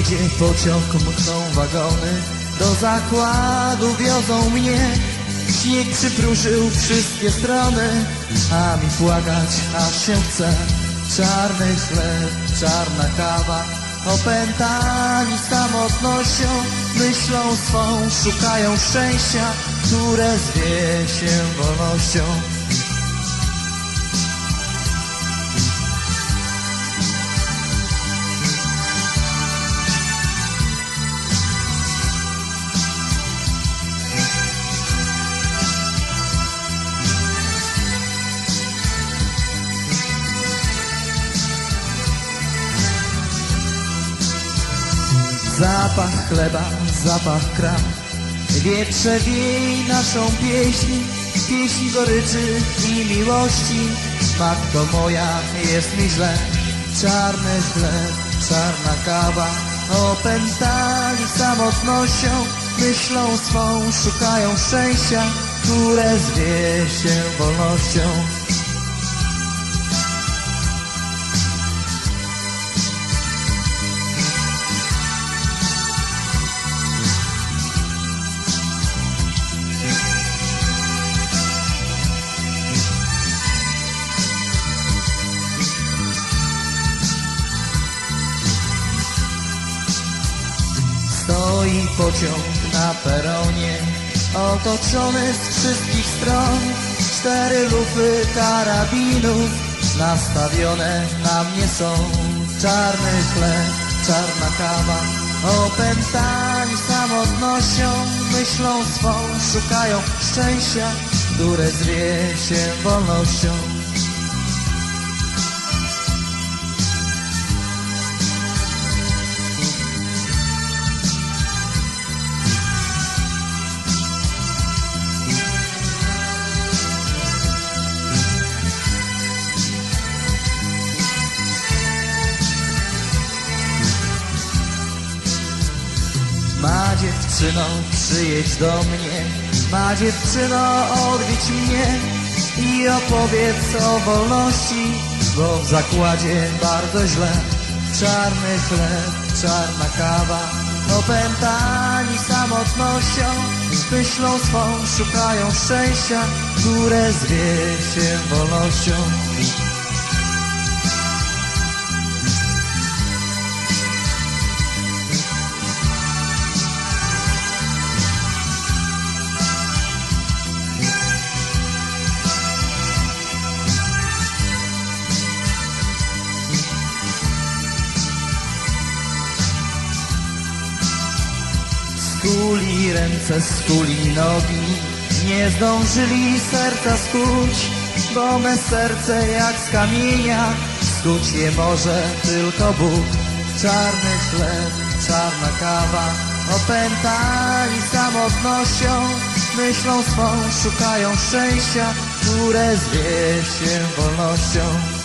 jedzie pociąg, mkną wagony, do zakładu wiozą mnie. Śnieg przypruszył wszystkie strony, a mi płakać aż się chce. Czarny chleb, czarna kawa, opętani samotnością, myślą swą szukają szczęścia, które zwie się wolnością. Zapach chleba, zapach kraw. Wietrze wiej naszą pieśń Pieśń goryczy i miłości. Matko moja, jest mi źle. Czarny chleb, czarna kawa Opętani samotnością. Myślą swą szukają szczęścia Które zwie się wolnością pociąg na peronie, otoczony z wszystkich stron. Cztery lufy karabinów nastawione na mnie są. Czarny chleb, czarna kawa, opętani samotnością. Myślą swą, szukają szczęścia, które zwie się wolnością. Dziewczyno, przyjedź do mnie. Ma dziewczyno, odwiedź mnie I opowiedz o wolności Bo w zakładzie bardzo źle. Czarny chleb, czarna kawa Opętani samotnością. Myślą swą szukają szczęścia Które zwie się wolnością Skuli ręce, skuli nogi, nie zdążyli serca skuć, bo me serce jak z kamienia, skuć je może tylko Bóg. Czarny chleb, czarna kawa, opętani samotnością, myślą swą szukają szczęścia, które zwie się wolnością.